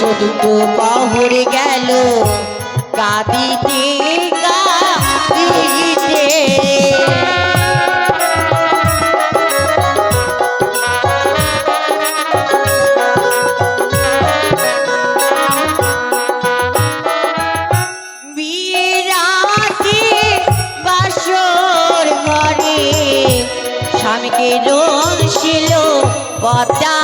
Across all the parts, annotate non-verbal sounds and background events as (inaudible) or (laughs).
চতুর্থ পহরে গেল। কাঁদিতে কাঁদিতে। স্বামীকে রোগ ছিল পদ্মার নাগে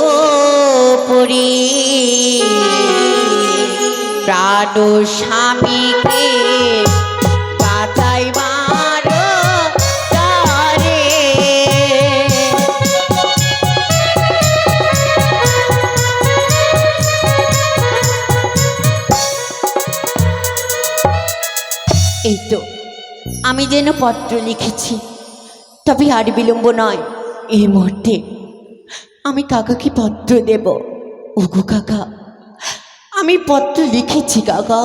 পুরী প্রাণ স্বামীকে এই তো, আমি যেন পত্র লিখেছি, তবে আর বিলম্ব নয়, এই মুহূর্তে আমি কাকাকে পত্র দেব। ওগো কাকা আমি পত্র লিখেছি কাকা।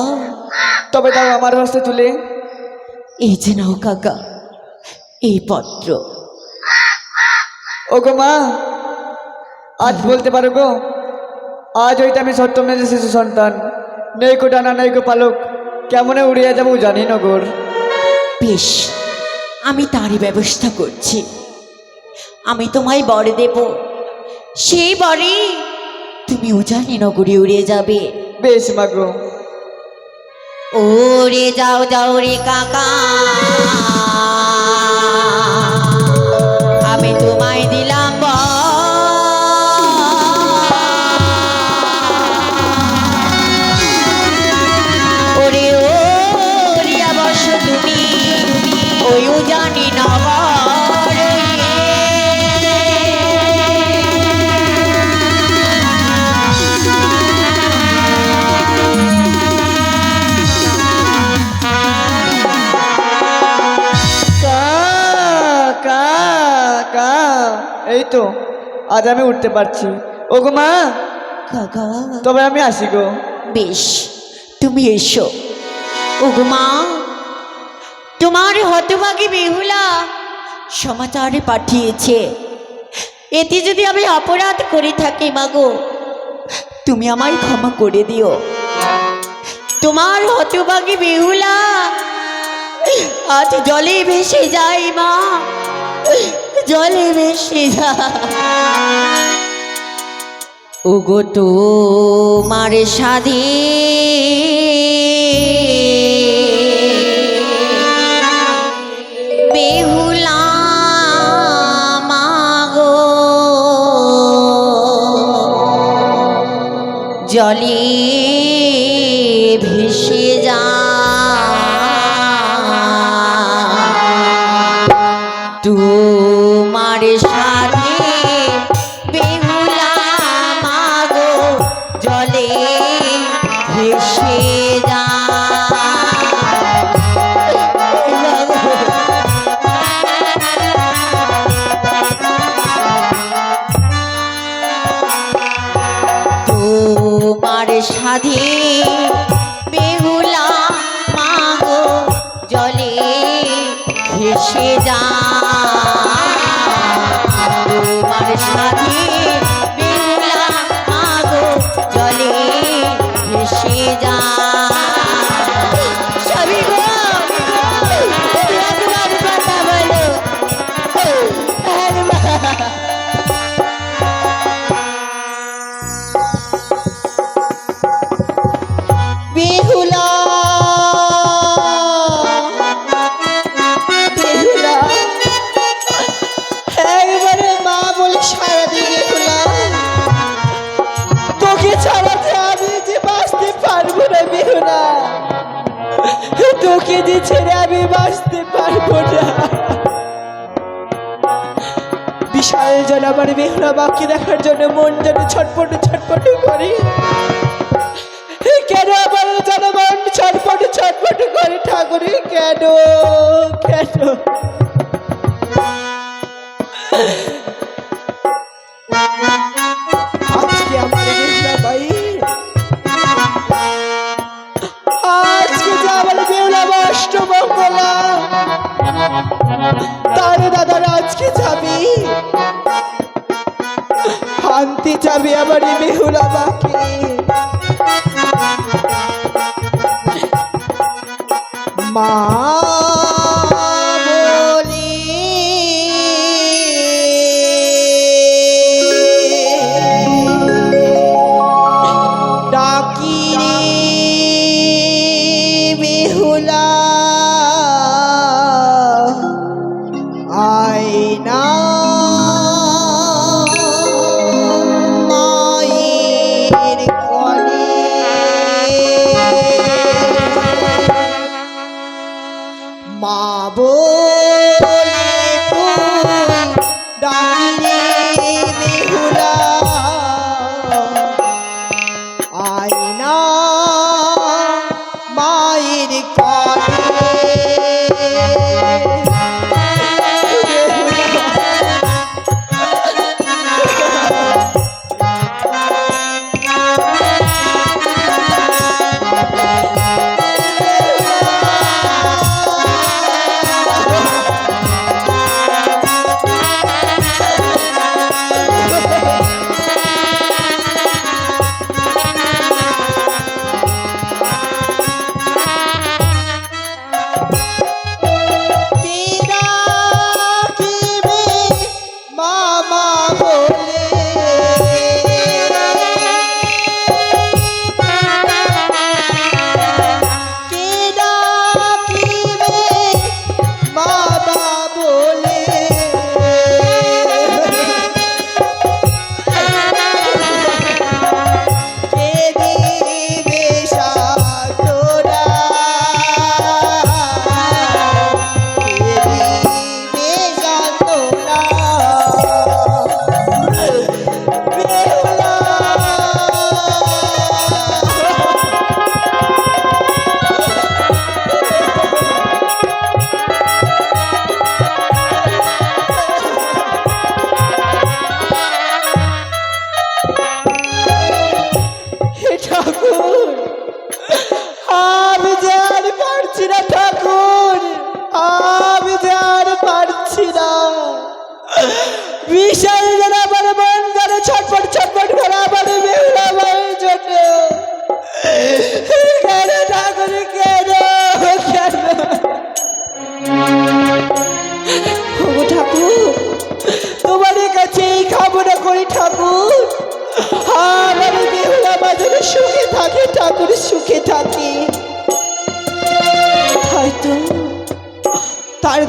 তবে তাও আমার হস্তে তুলে। এই যে নাও কাকা এই পত্র। ও গো মা আজ বলতে পারো গো আজ হইতে আমি সত্যমের শিশু সন্তান। নেই কো ডানা নেই কো পালক কেমনে উড়িয়া যাব জানি না গোর। বেশ আমি তারই ব্যবস্থা করছি। আমি তোমায় বর দেব। সেই বরে তুমি উজানি নগরে উড়ে যাবে। বেশ মাগো। ওরে যাও যাও রে কাকা। আমি তোমায় তো আজ আমি উঠতে পারছি। ও গো মা! কাকা। তবে আমি আসি গো। বেশ তুমি এসো। ওগো মা! তোমার হতভাগী বেহুলা সমাচারে পাঠিয়েছে। এতে যদি আমি অপরাধ করে থাকি মাগো তুমি আমায় ক্ষমা করে দিও। তোমার হতভাগী বেহুলা আজ জলে ভেসে যায় মা। জলে যায় ওগো তোমার সাধে। বেহুলা মাগো। জলে ভেসে যে ছেড়ে আমি বাঁচতে পারব না। বিশাল যেন আমার বেহুলা বাকি দেখার জন্য মন যেন ছটপট ছটপট করে। কেন আমার যেন মন ছটপট ছটপট করে? ঠাকুরে, কেন? কেন?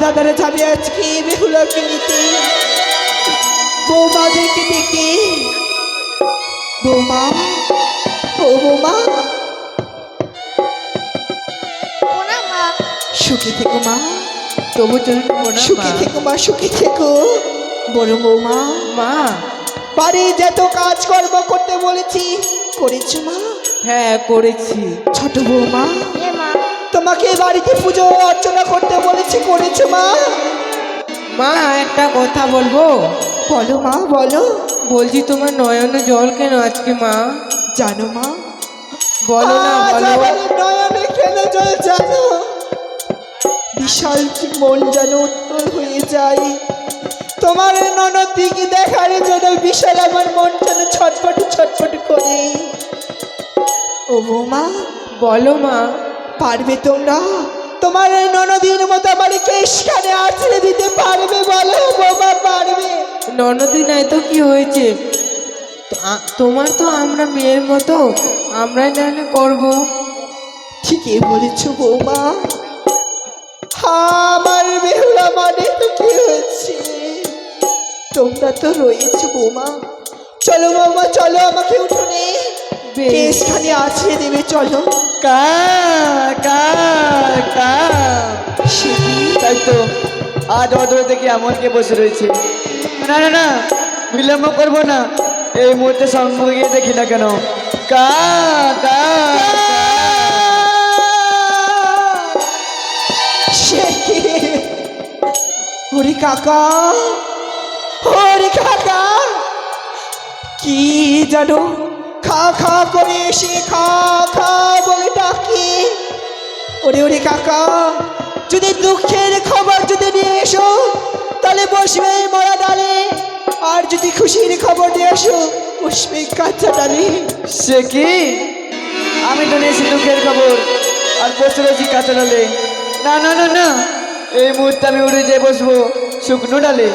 দাদারা যাবে আজকে বেহুলাকে নিতে বৌমাদেরকে ডেকে বৌমা ও বৌমা। সুখে থেকো মা। তবু চলুন সুখে থেকো মা সুখী থেকো। বড় বৌমা। মা। বাড়ি যত কাজকর্ম করতে বলেছি। করেছ মা? হ্যাঁ করেছি। ছোট বৌমা। তোমাকে বাড়িতে পুজো অর্চনা করতে বলেছি করেছ মা? মা একটা কথা বলব? বলো মা বলো। বলছি তোমার নয়নে জল কেন আজকে মা? জানো মা? বলো না বলো। নয়নে কেন জল জানো? বিশাল মন যেন উত্তর হয়ে যায়। তোমার ননদ দিকে দেখার জন্য বিশাল আমার মন যেন ছটফট ছটফট করে। ও বৌমা। বলো মা। পারবে তোমরা? তোমার এই ননদীর মতো আমার কেশখানে আছড়ে দিতে পারবে বলো? বাবা পারবে। ননদি নাই তো কি হয়েছে? তোমার তো আমরা মেয়ের মতো আমরাই নাহলে করব। ঠিকই বলেছ বৌমা। আমার বেহুলা মানে তো কি হয়েছে? তোমরা তো রয়েছে বৌমা। চলো বৌমা চলো আমাকে উঠোনে। কেশখানে আছড়ে দেবে চলো। কা কা কা? তাই তো। আজ অদূর থেকে এমন কে বসে রয়েছে? না না না বিলম্ব করব না। এই মুহূর্তে সঙ্গ গিয়ে দেখি না কেন। কা কা কি। কাকা ওরে কাকা। কি জানো? খা খা করে এসে খা খা বলে ডাকি। ওরে ওরে কাকা, যদি দুঃখের খবর যদি নিয়ে এসো, তাহলে বসবে মরা ডালে। আর যদি খুশির খবর নিয়ে এসো, বসবে কাঁচা ডালে। সে কি? আমি তো নিয়েছি দুঃখের খবর, আর বসে রয়েছি কাঁচা ডালে। না না না না, এই মুহূর্তে আমি উড়ে যেয়ে বসবো শুকনো ডালে।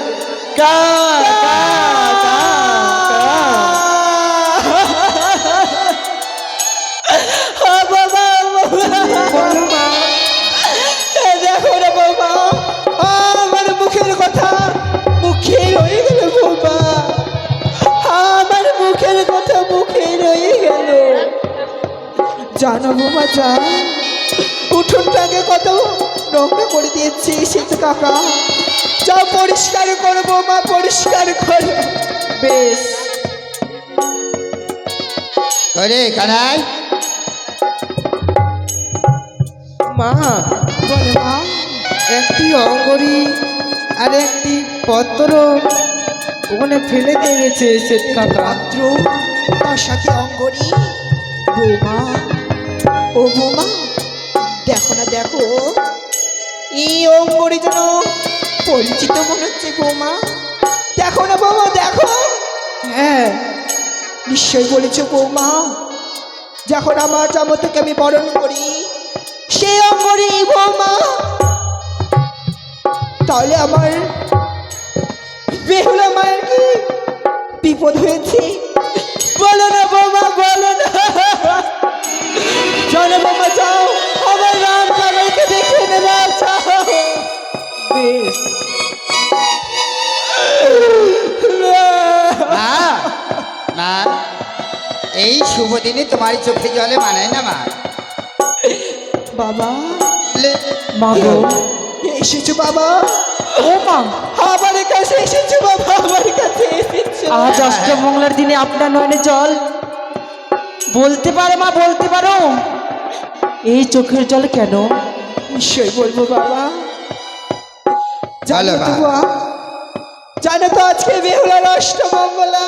কা। জানো বৌমা যা উঠোনটাকে কত নোংরা করে দিয়েছি সে তো কাকা যাও পরিষ্কার করো বৌমা পরিষ্কার করো। বেশ। করে কানাই। মা বলো মা একটি অঙ্গরি আর একটি পত্র ওখানে ফেলে দিয়ে গেছে শ্বেত কাকা পাত্র তার সাথে অঙ্গরি। বৌমা ও বৌমা, দেখো না, দেখো। এই অঙ্গরি যেন পরিচিত মনে হচ্ছে বৌমা। দেখো না দেখো। হ্যাঁ নিশ্চয় বলেছ বৌমা। যখন আমার আমি বরণ করি সেই অঙ্গরি বৌমা, তাহলে আমার বেহুলা মায়ের কি বিপদ হয়েছে? বলো না বৌমা বৌমা যাও আমার রাম কামাইকে দেখে নেবে যাও বেশ। মা এই শুভ দিনে তোমার চোখে জলে মানায় না মা? বাবা মা গো। এসেছ বাবা? ও মা। আমার কাছে এসেছ বাবা আমার কাছে এসেছ। আজ অষ্টমঙ্গলার দিনে আপনার নয়নে জল। বলতে পারো মা বলতে পারো। এই চোখের জল কেন? নিশ্চয় বলব বাবা। জানো তো? জানো তো আজকে বেহুলার অষ্টমঙ্গলা।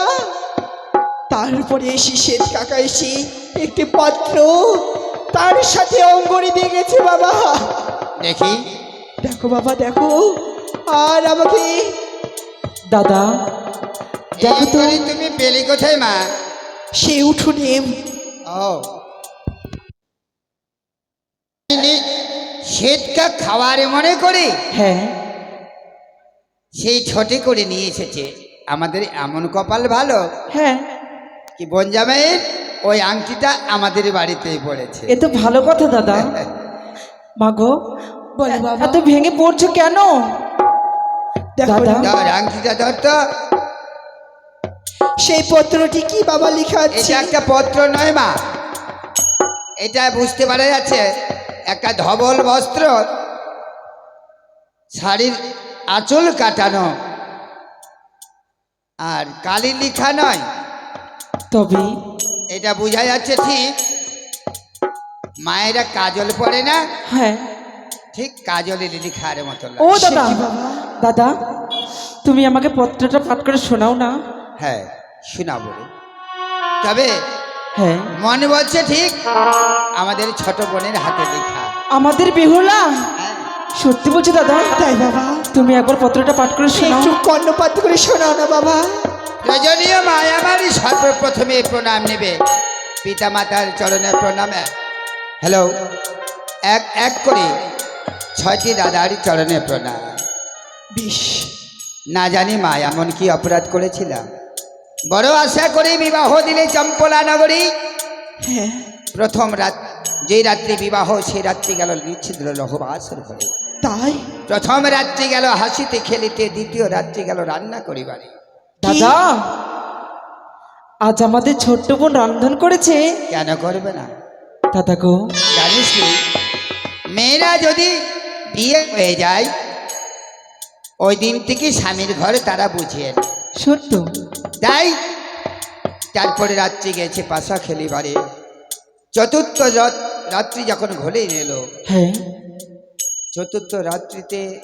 তারপরে এসে শ্বেত কাকা এসে একটি পত্র তার সাথে অঙ্গরি দিয়ে গেছে বাবা। দেখি। দেখো বাবা দেখো। আর আমাকে দাদা দেখো তুমি পেলে কোথায় মা? সে উঠোনে ও। শ্বেতকা খাওয়ারে মনে করে? হ্যাঁ। সেই ছোটে করে নিয়ে এসেছে। আমাদের এমন কপাল ভালো। হ্যাঁ। কি বনজামাইয়ের ওই আংটিটা আমাদের বাড়িতেই পড়েছে। এ তো ভালো কথা দাদা। (laughs) মা গো বলো বাবা। এত ভেঙে পড়ছো কেন? দাদা। ধর আংটিটা ধর তো। সেই পত্রটি কি বাবা লেখা আছে এটা একটা পত্র নয় মা। এটা বুঝতে পারা যাচ্ছে। একটা ধবল বস্ত্র শাড়ির আঁচল কাটানো আর কালি লিখা নয়। তবে এটা বোঝা যাচ্ছে ঠিক? মায়েরা কাজল পরে না? হ্যাঁ। ঠিক কাজলের লিখার মতো ও দাদা? দাদা তুমি আমাকে পত্রটা পাঠ করে শোনাও না। হ্যাঁ শোনাবো। তবে হ্যাঁ। মনে বলছে ঠিক? আমাদের ছোট বোনের হাতে লেখা। আমাদের বেহুলা? হ্যাঁ। সত্যি বলছো দাদা তাই বাবা। তুমি একবার পত্রটা পাঠ করে শোনাও। একটু কর্ণপাত করে শোনাও না বাবা। প্রয়োজনীয় মায় আমারই সর্বপ্রথমে প্রণাম নেবে। পিতা মাতার চরণে প্রণাম। হ্যালো। এক এক করে ছয়টি দাদার চরণে প্রণাম। বিশ। না জানি মা এমন কি অপরাধ করেছিলাম? বড় আশা করে বিবাহ দিলে চম্পলা নগরী। হ্যাঁ। প্রথম রাত যেই রাত্রি বিবাহ সেই রাত্রি গেল নিচ্ছিদ্র লহবাসের ঘরে। তাই? প্রথম রাত্রি গেল হাসিতে খেলিতে দ্বিতীয় রাত্রি গেল রান্না করিবারে। দাদা আজ আমাদের ছোট্ট বোন রন্ধন করেছে। কেন করবে না? দাদা গো। জানিস কি? মেয়েরা যদি বিয়ে হয়ে যায় ওই দিন থেকে স্বামীর ঘরে তারা বুঝিয়ে নেয়। সত্য। তাই তারপরে রাত্রি গেছে পাশা খেলি খেলিবারে। চতুর্থ রাত- রাত্রি যখন ঘোলে এলো হ্যাঁ। চতুর্থ রাত্রিতে